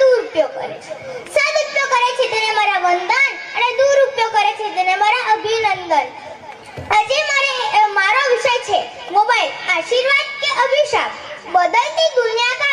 દુરુપયોગ કરે છે. તેને મારા વંદન અને દુરુપયોગ કરે છે તેને મારા અભિનંદન. આજે મારે મારો વિષય છે મોબાઈલ, આશીર્વાદ કે અભિશાપ? બદલતી દુનિયા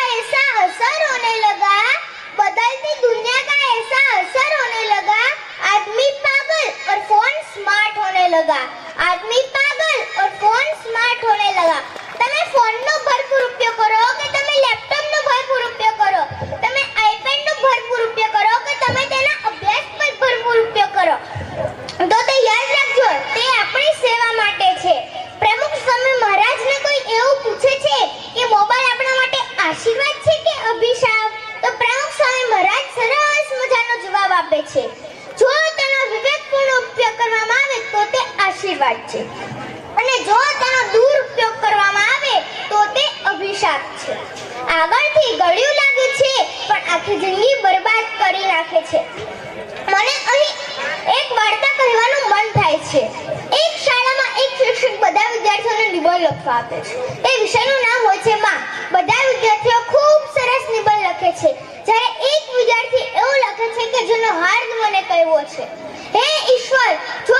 છે. અને જો તેનો દુરુપયોગ કરવામાં આવે તો તે અભિશાપ છે. આગળથી ગળ્યું લાગે છે, પણ આખી જિંદગી બરબાદ કરી નાખે છે. મને અહીં એક વાર્તા કહેવાનું મન થાય છે. એક શાળામાં એક શિક્ષક બધા વિદ્યાર્થીઓને નિબંધ લખવા આપે છે. એ વિષયનું નામ હોય છે માં. બધા વિદ્યાર્થીઓ ખૂબ સરસ નિબંધ લખે છે. જ્યારે એક વિદ્યાર્થી એવું લખે છે કે જેનો હાર્દ મને કહેવો છે. હે ઈશ્વર, જો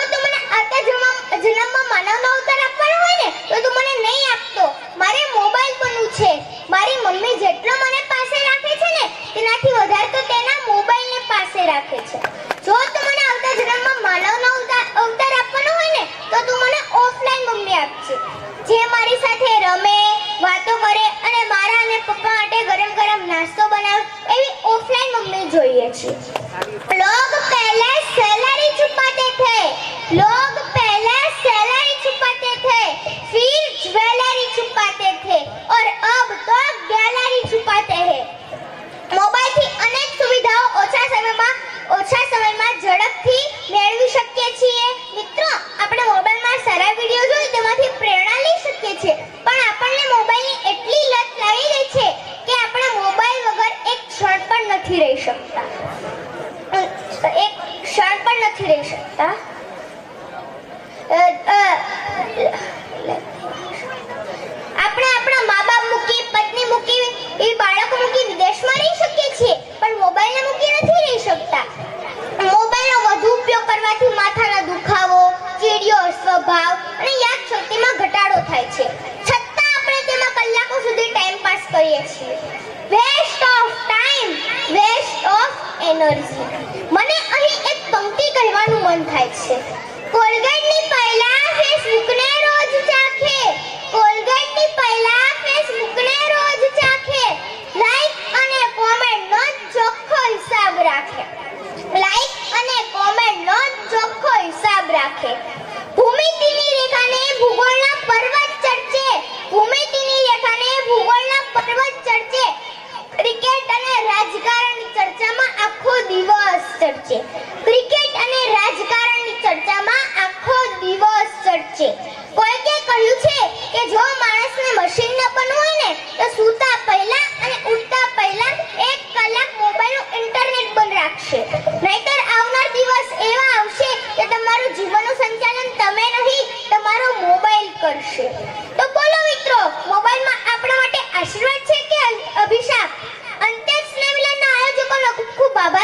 નથી રહી શકતા આપણે આપણા મા બાપ મૂકી, પત્ની મૂકી, એ બાળકો મૂકી વિદેશમાં રહી શકીએ છીએ, પણ મોબાઈલને મૂકી નથી રહી શકતા. મોબાઈલનો વધુ ઉપયોગ કરવાથી માથાના દુખાવો ચીડિયો સ્વભાવ અને યાદ શક્તિમાં ઘટાડો થાય છે. છતાં આપણે તેમાં કલાકો સુધી ટાઈમ પાસ કરીએ છીએ. Waste of time waste of energy મન થાય છે. કોલગેટની પહેલા ફેસબુકને চক্ষু বাবা